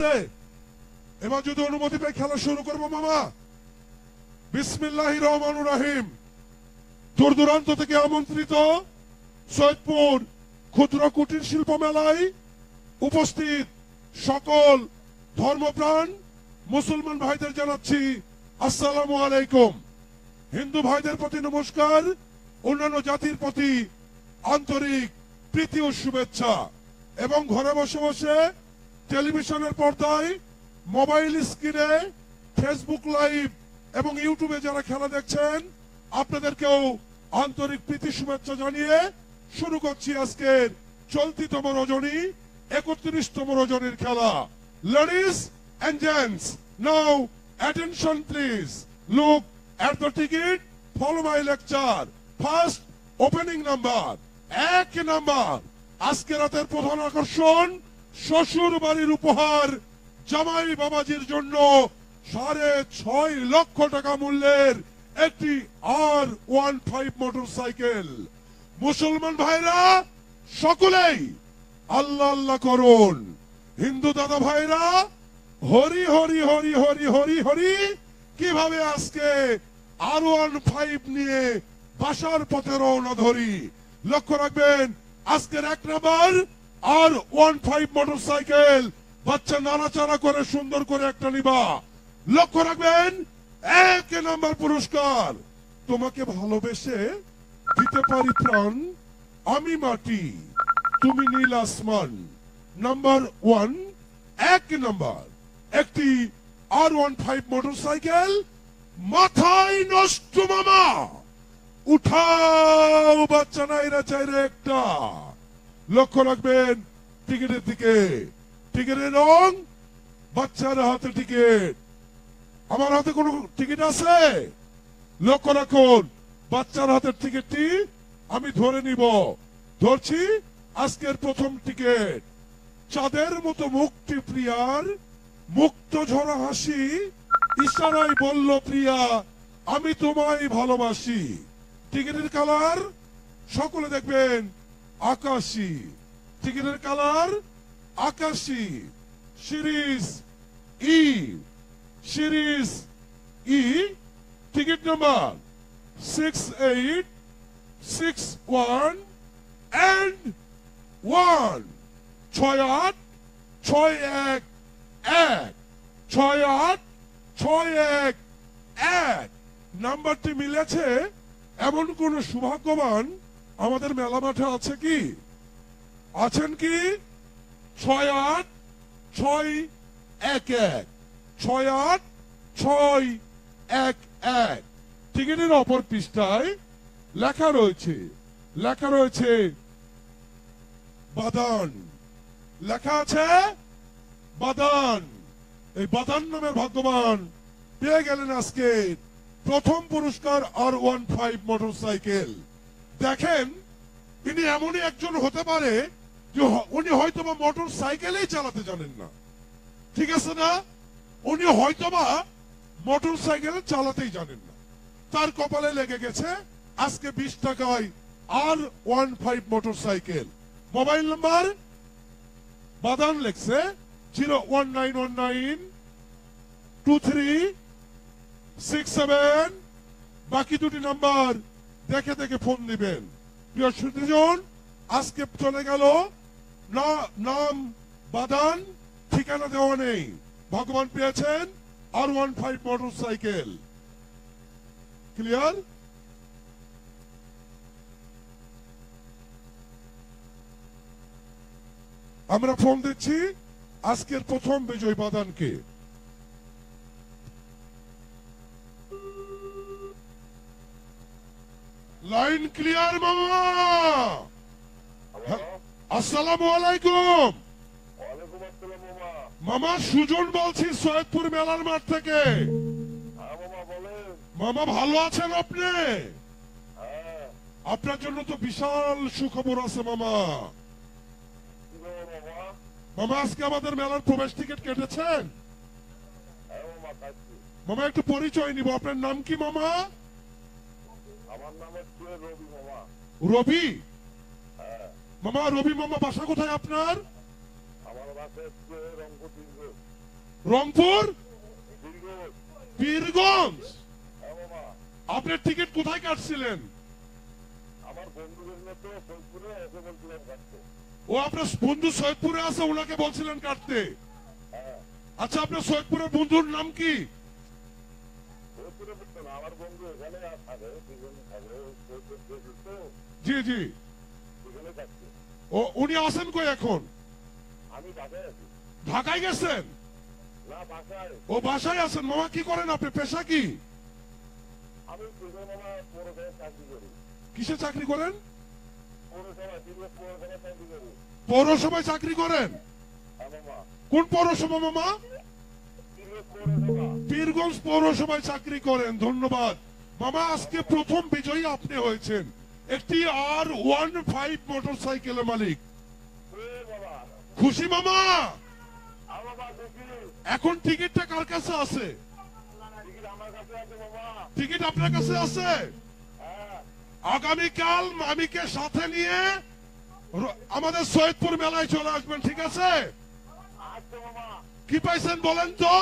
এবার যদি অনুমতি পাই খেলা শুরু করব, মামা। বিসমিল্লাহ রহমান রাহিম। দূর দূরান্ত থেকে আমন্ত্রিত সৈয়দপুর ক্ষুদ্র কুটির শিল্প মেলায় উপস্থিত সকল ধর্মপ্রাণ মুসলমান ভাইদের জানাচ্ছি, আসসালামু আলাইকুম। হিন্দু ভাইদের প্রতি নমস্কার, অন্যান্য জাতির প্রতি আন্তরিক প্রীতি ও শুভেচ্ছা। এবং ঘরে বসে বসে টেলিভিশনের পর্দায়, মোবাইল স্ক্রিনে, ফেসবুক লাইভ এবং ইউটিউবে যারা খেলা দেখছেন, আপনাদেরকেও আন্তরিক প্রীতি শুভেচ্ছা জানিয়ে শুরু করছি আজকের চলতিতম রজনী, একত্রিশতম রজনীর খেলা। Ladies and gents now attention please look at the ticket follow my lecture first opening number এক নাম্বার আজকে রাতের প্রধান আকর্ষণ শ্বশুর বাড়ির উপহার জামাই বাবাজির জন্য সাড়ে ছয় লক্ষ টাকা মূল্যের একটি R one five motorcycle মুসলমান ভাইরা, সকলেই আল্লাহ আল্লাহ করুন। হিন্দু দাদা ভাইরা, হরি হরি হরি হরি হরি হরি, কীভাবে আজকে আর ওয়ান ফাইভ নিয়ে বাসার পথে রওনা ধরি? লক্ষ্য রাখবেন, আজকের এক number R one five motorcycle বাচ্চা নাড়াচাড়া করে, সুন্দর করে একটা নিবা। লক্ষ্য রাখবেন, এক নাম্বার পুরস্কার। তোমাকে ভালোবেসে দিতে পারি প্রাণ, আমি মাটি, তুমি নীল আসমান। নাম্বার ওয়ান, এক নাম্বার। একটি R one five motorcycle মাথায় নষ্ট মামা। উঠাও বাচ্চা নাইরা চাইরে একটা। লক্ষ্য রাখবেন, টিকিটের দিকে। টিকিটের রং বাচ্চার হাতে টিকিট। আমার হাতে কোনো টিকিট আছে? লক্ষ্য রাখুন, বাচ্চার হাতের টিকিটটি আমি ধরে নিব। ধরছি, আজকের প্রথম টিকিট। চাঁদের মতো মুক্তি প্রিয়ার মুক্ত ঝরা হাসি। ইশারায় বলল, প্রিয়া, আমি তোমায় ভালোবাসি। টিকিটের কালার সকলে দেখবেন আকাশি। টিকিটের কালার আকাশি। Series E. Series E. Ticket number six eight six one and one. ছয় আট ছয় এক এক। ছয় আট ছয় এক এক। নাম্বারটি মিলেছে এমন কোন সৌভাগ্যবান আমাদের মেলা মাঠে আছে কি? আছেন কি? ছয় আট, ছয় এক এক। ছয় আট, ছয় এক এক। টিকিটের অপর পৃষ্ঠায় লেখা রয়েছে লেখা রয়েছে, বাদান। লেখা আছে, বাদান। এই বাদান নামের ভাগ্যবান। পেয়ে গেলেন আজকে প্রথম পুরস্কার R one five motorcycle দেখেন ইনি এমনই একজন হতে পারে যে উনি হয়তো বা মোটর সাইকেলেই চালাতে জানেন না। ঠিক আছে না? উনি হয়তোবা মোটর সাইকেল চালাতেই জানেন না। তার কপালে লেগে গেছে, আজকে বিশ টাকায় R one five motorcycle. Mobile number? বাদান লেখছে, zero one nine one nine two three six seven. বাকি দুটি নাম্বার? দেখে দেখে ফোন দিবেন। প্রিয় সুদীজন আজকে চলে গেল নাম বাদান, ঠিকানা দেওয়া নেই। ভগবান পেয়েছেন R one five motorcycle clear আমরা ফোন দিচ্ছি আজকের প্রথম বিজয় বাদানকে। লাইন ক্লিয়ার মামা আসসালামু আলাইকুম মামা সুজন বলছি সৈয়দপুর মেলার মাঠ থেকে। হ্যাঁ মামা ভালো আছেন আপনি? হ্যাঁ। আপনার জন্য তো বিশাল সুখবর আছে মামা। মামা? আজকে আমাদের মেলার প্রবেশ টিকিট কেটেছেন? হ্যাঁ মামা একটু পরিচয় নিব। আপনার নাম কি মামা? আমার নাম হচ্ছে রবি মামা। রবি? হ্যাঁ। মামা রবি মামা বাসা কোথায় আপনার? আমার বাসা হচ্ছে রংপুর পীরগঞ্জ হ্যাঁ আপনার টিকিট কোথায় কাটছিলেন? ও আপনার বন্ধু সৈয়দপুরে আছে ওনাকে বলছিলেন কাটতে। হ্যাঁ। আচ্ছা আপনার সৈয়দপুরের বন্ধুর নাম কি? জি জি। ও, উনি আছেন কই এখন? আমি ঢাকায় গেছেন? ও, বাসায় আছেন। মামা, কি করেন আপনি? পেশা কি? কিসে চাকরি করেন? পৌরসভায় চাকরি করেন? কোন পৌরসভা মামা? পীরগঞ্জ পৌরসভায় চাকরি করেন, ধন্যবাদ। মামা, আজকে প্রথম বিজয়ী আপনি হয়েছেন। একটি আর ওয়ান ফাইভ মোটর সাইকেলের মালিক। খুশি মামা? এখন টিকিটটা কার কাছে আছে? টিকিট আপনার কাছে আছে? আগামীকাল মামিকে সাথে নিয়ে আমাদের সৈয়দপুর মেলায় চলে আসবেন, ঠিক আছে? কি পাইছেন বলেন তো?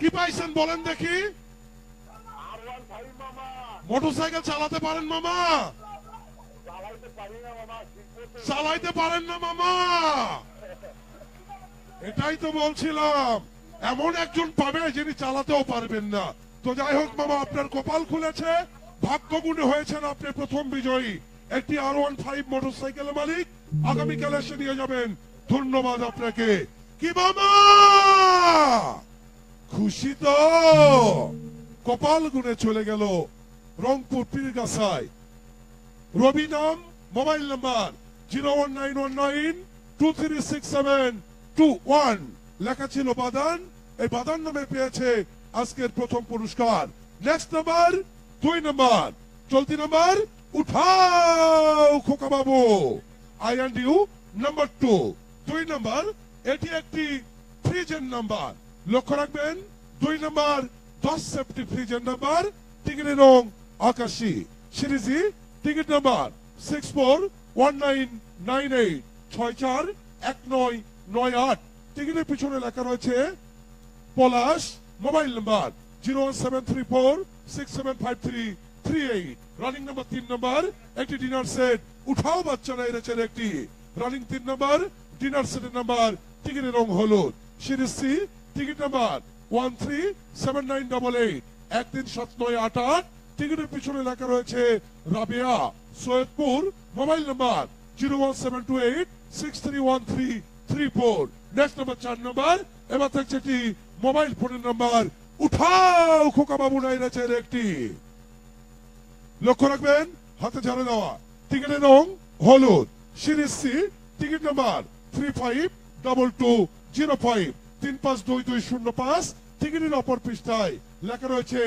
কি পাইছেন বলেন দেখি। মোটরসাইকেল চালাতে পারেন মামা। চালাইতে পারেন না মামা। এটাই তো বলছিলাম। এমন একজন পাবে যিনি চালাতেও পারবেন না। তো যাই হোক মামা, আপনার কপাল খুলেছে। ভাগ্যগুণে হয়েছেন আপনি প্রথম বিজয়ী। একটি আর ওয়ান ফাইভ মোটর সাইকেলের মালিক আগামীকাল এসে নিয়ে যাবেন। ধন্যবাদ আপনাকে। কি মামা? খুশি তো কপাল গুনে চলে গেল রংপুর পীরগাছায়। রবি নাম, mobile number zero one nine one nine two three six seven two one. লেখা ছিল বাদান। এই বাদান নামে পেয়েছে আজকের প্রথম পুরস্কার। নেক্সট নাম্বার, দুই নাম্বার। চলতি নাম্বার, উঠাও খোকা বাবু I and you number two. দুই নাম্বার, এটি একটি ফ্রিজের নাম্বার। লক্ষ্য রাখবেন, দুই নাম্বার, দশ সেফটি ফ্রিজের নাম্বার টিকিটের রং আকাশি। Series E ticket number six four one nine nine eight ছয় চার এক নয় নয় আট। টিকিটের পিছনে লেখা রয়েছে Palash, mobile number zero seven three four, six seven five three three eight. Running number তিন নাম্বার, একটি ডিনার সেট। উঠাও বাচ্চারা এনেছেন একটি। রানিং তিন নাম্বার, ডিনার সেটের নাম্বার টিকিটের রং হলুদ। Series C ticket number one three seven nine double eight এক তিন সাত নয় আট। আট টিকিটের পিছনে লেখা রয়েছে Rabia, Saidpur, mobile number zero one seven two eight six three one three three four next number চার নাম্বার এবার থাকছে একটি মোবাইল ফোনের নাম্বার। উঠাও খোকা বাবু নাইরাচের একটি। লক্ষ্য রাখবেন, হাতে ঝাড়ে দেওয়া। টিকিটের রং হলুদ। Series C, ticket number three five double two zero five তিন পাঁচ দুই দুই শূন্য পাঁচ, টিকিটের অপর পৃষ্ঠায় লেখা রয়েছে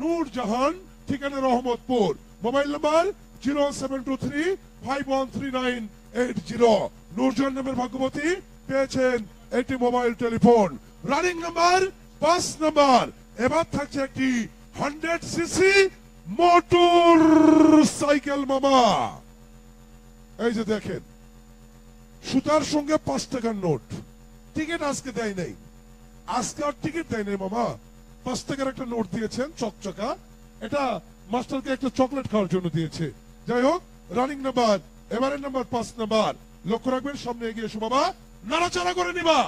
নূর জাহান, ঠিকানা Rahmatpur. Mobile number zero seven two three, five one three nine eight zero. Noorjahan নামের ভাগ্যবতী পেয়েছেন একটি মোবাইল টেলিফোন। রানিং নাম্বার পাঁচ নাম্বার। এবার থাকছে একটি হান্ড্রেড সিসি মোটর সাইকেল মামা। এই যে দেখেন, সুতার সঙ্গে পাঁচ টাকার নোট। টিকিট আজকে দেয় নাই। আজকে আর টিকিট দেয় নাই মামা পাঁচ টাকার একটা নোট দিয়েছেন, চকচকা। এটা মাস্টারকে একটা চকলেট খাওয়ার জন্য দিয়েছে। যাই হোক রানিং নাম্বার এবারের নাম্বার পাঁচ নাম্বার লক্ষ্য রাখবেন, সামনে এগিয়ে এসো বাবা। নাড়াচাড়া করে নিবা।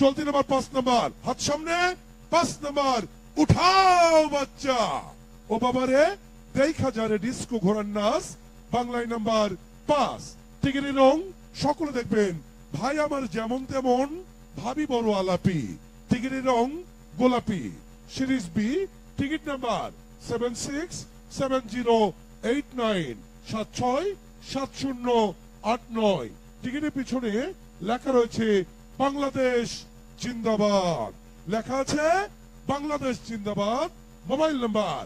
চলতি নাম্বার পাঁচ নাম্বার হাত সামনে পাঁচ নাম্বার উঠাও বাচ্চা। ও বাবারে দেখা যারে ডিস্কো ঘোরার নাচ। বাংলায় নাম্বার পাঁচ টিকিটের রং সকলে দেখবেন। ভাই আমার যেমন তেমন ভাবি বড় আলাপি। টিকিটের রং গোলাপি। Series B ticket number seven six seven zero eight nine সাত ছয় সাত শূন্য আট নয়। টিকিটের পিছনে লেখা রয়েছে বাংলাদেশ জিন্দাবাদ। লেখা আছে বাংলাদেশ জিন্দাবাদ। Mobile number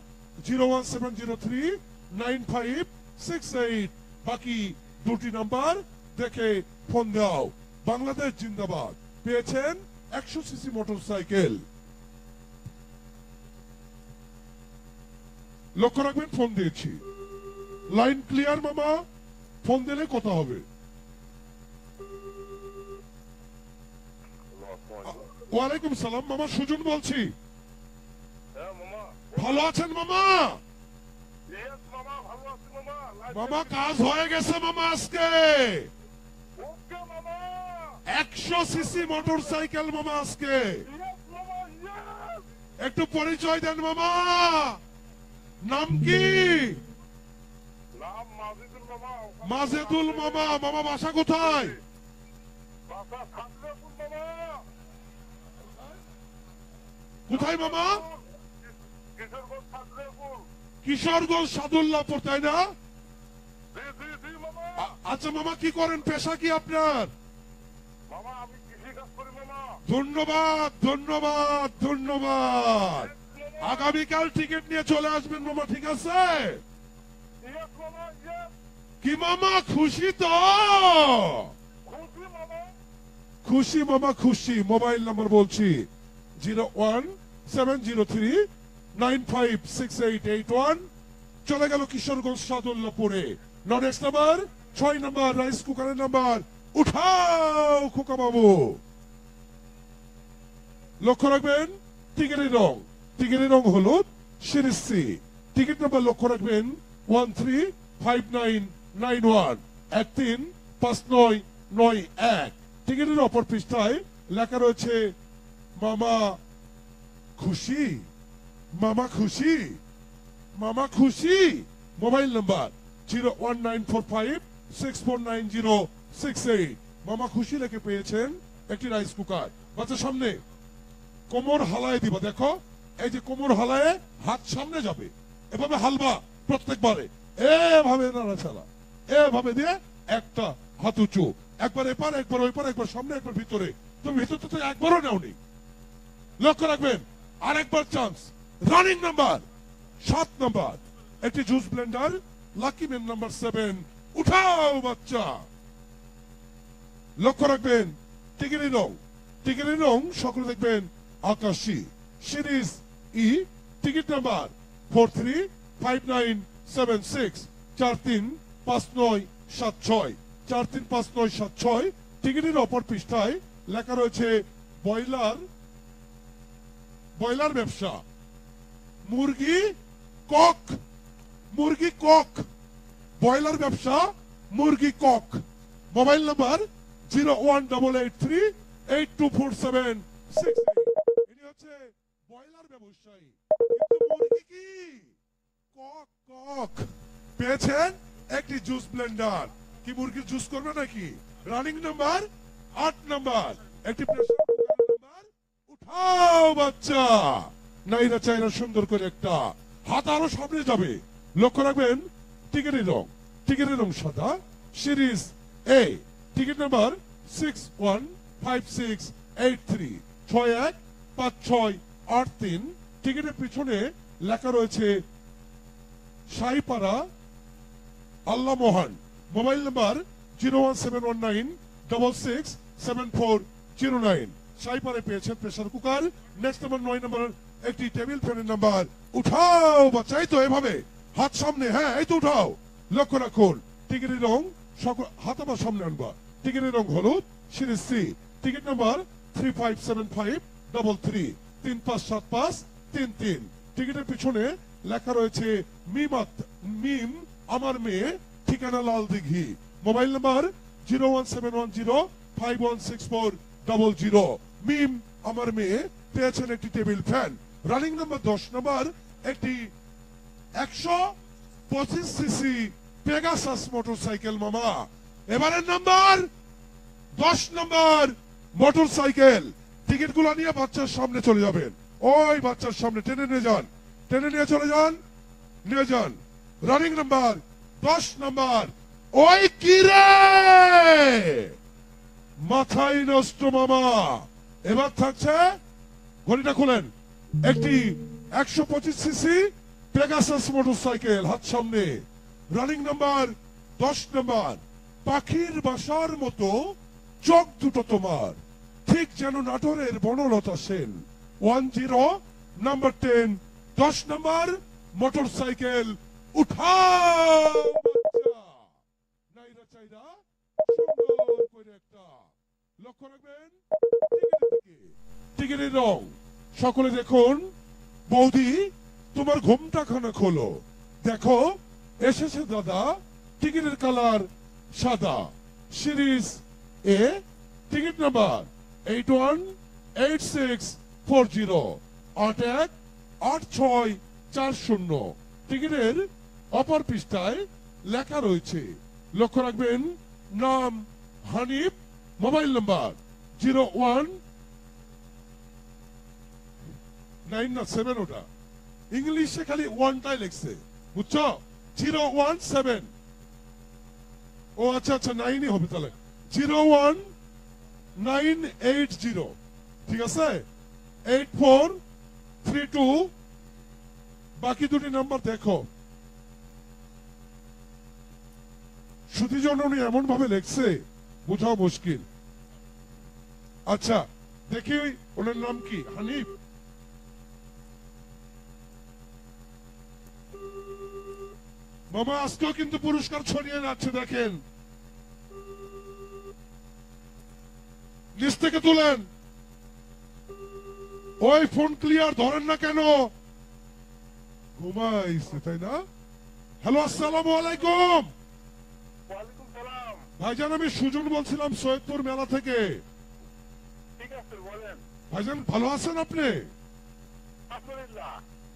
zero one seven zero three nine five six eight বাকি দুটি নাম্বার দেখে ফোন দাও। বাংলাদেশ জিন্দাবাদ। পেয়েছেন একশো সিসি মোটর সাইকেল লক্ষ্য রাখবেন ফোন দিয়েছি। লাইন ক্লিয়ার মামা? ফোন দিলে কথা হবে। ওয়ালাইকুম সালাম মামা সুজন বলছি। ভালো আছেন মামা। মামা কাজ হয়ে গেছে মামা আজকে। একশো সিসি মোটর সাইকেল মামা আজকে। একটু পরিচয় দেন মামা। নাম কি? মামা মাজেদুল মামা মামা বাসা কোথায়? কোথায় মামা? কিশোরগঞ্জ সাদুল্লাপুর তাই না? আচ্ছা মামা কি করেন? পেশা কি আপনার মামা আমি কৃষি কাজ করি মামা ধন্যবাদ ধন্যবাদ ধন্যবাদ। আগামীকাল টিকিট নিয়ে চলে আসবেন মামা ঠিক আছে? কি মামা খুশি তো? খুশি মামা। খুশি মোবাইল নাম্বার বলছি zero one seven zero three nine five six eight eight one. চলে গেল কিশোরগঞ্জ সাদুল্লাপুরে। নেক্সট নাম্বার ছয় নাম্বার রাইস কুকারের নাম্বার। উঠাও খোকা বাবু লক্ষ্য রাখবেন, টিকিটের রং। টিকিটের রং হলুদ, সিরিজ সি টিকিট নাম্বার লক্ষ্য রাখবেন, one three five nine nine one. এক তিন পাঁচ নয় নয় এক। টিকিটের অপর পৃষ্ঠায় লেখা রয়েছে, মামা খুশি? মামা খুশি? মামা খুশি? Mobile number zero one nine four five six four nine zero মামা খুশি লেখে পেয়েছেন? একটি রাইস কুকার বাচ্চা, সামনে। কোমর হালায় দিবা, দেখো। এই যে কোমর হালায়, হাত সামনে যাবে। এভাবে হালবা প্রত্যেকবারে। এভাবে নাড়াচাড়া। এভাবে দিয়ে একটা হাত উঁচু। একবার এপার, একবার ওই পার একবার সামনে, একবার ভিতরে। তুমি ভিতর তো একবারও নেওনি। লক্ষ্য রাখবেন, আরেকবার চান্স রানিং নাম্বার সাত নাম্বার একটি juice blender lucky man number seven উঠাও বাচ্চা। লক্ষ্য রাখবেন টিকিরি রং টিকিরি রং সকলে দেখবেন আকাশি। Series E, ticket number four three five nine seven six চার তিন পাঁচ নয় সাত ছয় চার তিন পাঁচ নয় সাত ছয় টিকিটের অপর পৃষ্ঠায় লেখা রয়েছে বয়লার বয়লার ব্যবসা। মুরগি, কক মুরগি, কক। বয়লার ব্যবসা, মুরগি, cock. Mobile number zero one double eight three eight two four এটি হচ্ছে বয়লার ব্যবসায়ী মুরগি কি কক কক পেয়েছেন একটি জুস ব্লেন্ডার কি মুরগির জুস করবে নাকি রানিং নাম্বার আট নাম্বার একটি নাম্বার উঠাও বাচ্চা নাইরা চাইরা সুন্দর করে একটা হাত আরও সামনে যাবে লক্ষ্য রাখবেন টিকিটের রং টিকিটের রং সাদা series A ticket number six one five six eight three ছয় এক পাঁচ ছয় আট তিন। টিকিটের পিছনে লেখা রয়েছে, Saipara Allah Mohan. Mobile number zero one seven one nine double six seven four zero nine. সাইপারে পেয়েছেন প্রেসার কুকার। নেক্সট নাম্বার নয় নাম্বার, একটি টেবিল ফ্যানের নাম্বার। উঠাও বাচ্চাই তো এভাবে। হাত সামনে হ্যাঁ এই তো উঠাও। লক্ষ্য রাখুন, টিকিটের রং সকল হাত আবার সামনে আনবা। টিকিটের রং হলুদ, series C ticket number three five seven five double three তিন পাঁচ, সাত পাঁচ, তিন তিন। টিকিটের পিছনে লেখা রয়েছে, মিমাত, মিম, আমার মেয়ে, ঠিকানা Lal Dighi mobile number zero one seven one zero five one six four double zero Mim, আমার মেয়ে, পেয়েছেন একটি টেবিল ফ্যান। রানিং নাম্বার দশ নাম্বার, একটি একশো পঁচিশ সিসি পেগাসাস মোটর সাইকেল মামা। এবারের নাম্বার দশ নম্বর মোটর সাইকেল টিকিটগুলো নিয়ে বাচ্চার সামনে চলে যাবেন। ওই বাচ্চার সামনে টেনে নিয়ে যান। টেনে নিয়ে চলে যান, নিয়ে যান। রানিং নাম্বার দশ নম্বর ওই কিরে মাথায় নষ্ট মামা। এবার থাকছে, ঘড়িটা খুলেন। একটি একশো পঁচিশ সিসি পেগাসাস মোটর সাইকেল হাত সামনে। রানিং নাম্বার দশ নম্বর পাখির বাসার মতো চোখ দুটো তোমার। ঠিক যেন নাটোরের Banalata Sen. One zero, number ten, দশ নম্বর মোটর সাইকেল চাইরা সুন্দর করে একটা। লক্ষ্য রাখবেন রং। সকলে দেখুন, বৌদি, তোমার ঘুমটা খানা খোলো। দেখো, এসেছে দাদা, টিকিটের কালার সাদা। Series A ticket number eight one eight six four zero আট এক আট ছয় চার শূন্য। টিকিটের অপর পৃষ্ঠায় লেখা রয়েছে, লক্ষ্য রাখবেন, নাম Hanif, mobile number zero one nine না সেভেন ওটা। ইংলিশে খালি ওয়ানটাই লিখছে, বুঝছ? জিরো ওয়ান সেভেন ও আচ্ছা আচ্ছা নাইনই হবে তাহলে। Zero one, nine eight zero. ঠিক আছে? Eight four, three two. বাকি দুটি নাম্বার দেখো। উনি এমন ভাবে লেখছে, বোঝাও মুশকিল। আচ্ছা দেখি ওনার নাম কি? হানিফ? মামা আজকেও কিন্তু পুরস্কার ছড়িয়ে যাচ্ছে, দেখেন। নিচ থেকে তুলেন। ওই ফোন ক্লিয়ার ধরেন না কেন? ঘুমাইছে তাই না? হ্যালো আসসালামু আলাইকুম। ভাইজান আমি সুজন বলছিলাম সৈয়দপুর মেলা থেকে। ভাইজান ভালো আছেন আপনি?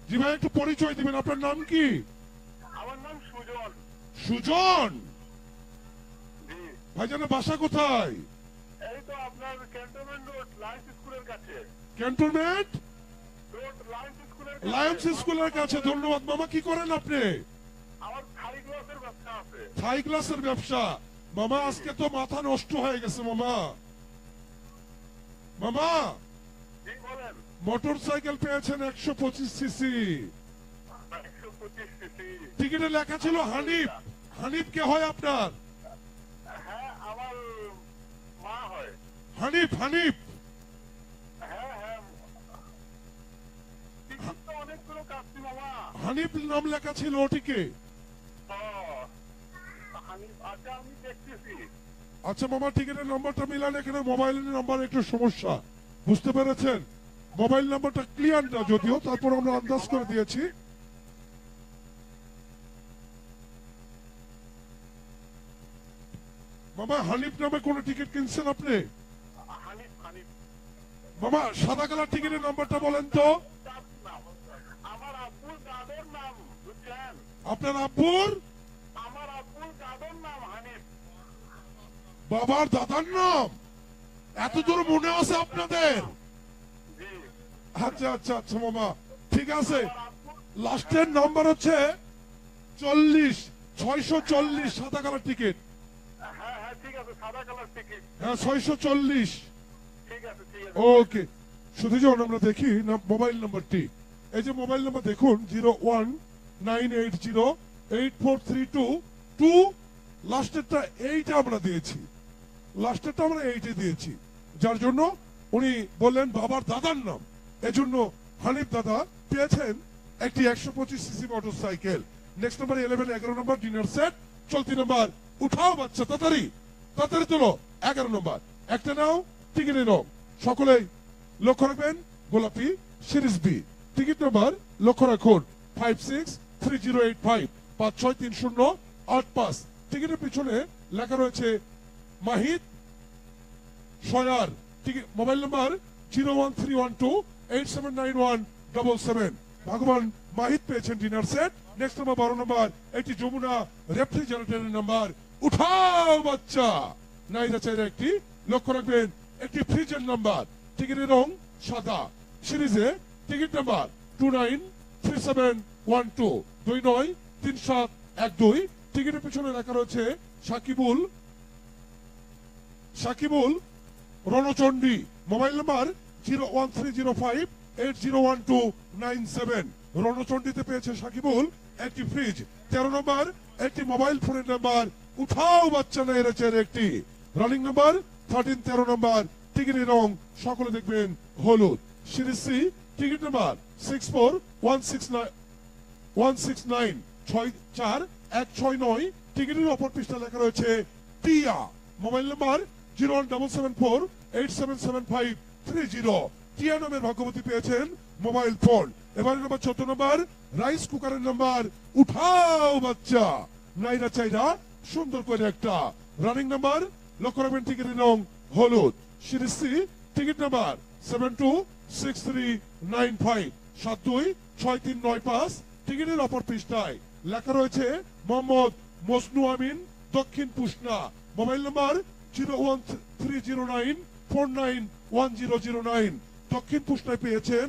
জি ভাই একটু পরিচয় দিবেন। আপনার নাম কি? আমার নাম সুজন। সুজন? ভাইজানের বাসা কোথায়? তো আপনার ক্যান্টনমেন্ট রোড লায়ন্স স্কুলের কাছে। ক্যান্টনমেন্ট রোড লায়ন্স স্কুলের লায়ন্স স্কুলের কাছে ধন্যবাদ। মামা কি করেন আপনি? আমার থাই গ্লাসের ব্যবসা আছে। থাই গ্লাসের ব্যবসা? মামা আজকে তো মাথা নষ্ট হয়ে গেছে মামা। মামা মোটর সাইকেল পেয়েছেন একশো পঁচিশ সিসি। একশো পঁচিশ সিসি। টিকিটে লেখা ছিল হানিফ। হানিফ কে হয় আপনার হ্যাঁ আমার মা হয় হানিফ হানিফ হানিফ নাম লেখা ছিল ওটিকে। আচ্ছা মামা টিকিটের নাম্বারটা মিলান এখানে মোবাইলের নাম্বার একটু সমস্যা। বুঝতে পেরেছেন? মোবাইল নাম্বারটা ক্লিয়ার না যদিও, তারপর আমরা আন্দাজ করে দিয়েছি। মামা, হানিফ নামে কোন টিকিট কিনছেন আপনি? মামা সাদা কালার টিকিটের নাম্বারটা বলেন তো। আপনার আব্বুর? বাবার দাদার নাম। এত দূর মনে আছে আপনাদের? আচ্ছা আচ্ছা আচ্ছা মামা ঠিক আছে। লাস্টের নাম্বার হচ্ছে চল্লিশ ছয়শো চল্লিশ সাদা কালার টিকিট। হ্যাঁ হ্যাঁ ঠিক আছে সাদা কালার টিকিট। হ্যাঁ ছয়শো চল্লিশ। ওকে শুধু যখন আমরা দেখি না মোবাইল নাম্বারটি এই যে মোবাইল নাম্বার দেখুন zero one nine eight zero eight four three two two লাস্টেরটা এইটা আমরা দিয়েছি। লাস্টেরটা আমরা এইটে দিয়েছি। যার জন্য উনি বললেন, বাবার দাদার নাম। এজন্য হানিফ দাদা পেয়েছেন একটি একশো পঁচিশ CC motorcycle next number eleven এগারো নম্বর ডিনার সেট চলতি নাম্বার উঠাও বাচ্চা, তাড়াতাড়ি। তাড়াতাড়ি তোলো, এগারো নম্বর একটা নাও টিকিটে নাও। সকলেই লক্ষ্য রাখবেন, গোলাপি, সিরিজ বি টিকিট নাম্বার লক্ষ্য রাখুন five six three zero eight five পাঁচ ছয় তিন শূন্য, আট পাঁচ। টিকিটের পিছনে লেখা রয়েছে Mahid Sayar. Ticket mobile number zero one three one two eight seven nine one double seven ভগবান মাহিদ পেয়েছেন ডিনার সেট। নেক্সট নাম্বার, বারো নাম্বার, এটি যমুনা রেফ্রিজারেটরের নাম্বার। উঠাও বাচ্চা! নাইরা চাইরা একটি লক্ষ্য রাখবেন একটি ফ্রিজের নাম্বার। টিকিটের রং সাদা সিরিজে ticket number two nine three seven one two, দুই নয় তিন সাত এক দুই। টিকিটের পিছনে লেখা রয়েছে Sakibul Sakibul Ranchandi. Mobile number zero one three zero five eight zero one two nine seven. রণচণ্ডীতে পেয়েছে সাকিবুল একটি ফ্রিজ। তেরো নম্বর, একটি মোবাইল ফোনের নাম্বার। উঠাও বাচ্চা না এরেছে একটি। রানিং নাম্বার থার্টিন তেরো নম্বর টিকিটের রং সকলে দেখবেন হলুদ। Series C ticket number six four one six nine one six nine ছয় চার, এক ছয় নয় টিকিটের অপর পৃষ্ঠা লেখা রয়েছে Tia. Mobile number zero one double seven four eight seven seven five three zero Tia নামের ভাগ্যবতী পেয়েছেন মোবাইল ফোন। এবারে নাম্বার চোদ্দ নম্বর রাইস কুকারের নাম্বার উঠাও বাচ্চা। নাইরা চাইরা সুন্দর করে একটা। রানিং নাম্বার লক্ষ্য রাখবেন টিকিটের রং হলুদ। Series C ticket number seven two six three nine five সাত দুই ছয় তিন নয় পাঁচ, টিকিটের অপর পৃষ্ঠায় লেখা রয়েছে Mohammad Masnu Amin, Dakshin Pushna. Mobile number zero one three zero nine four nine one zero zero nine. Dakshin পুষ্ণায় পেয়েছেন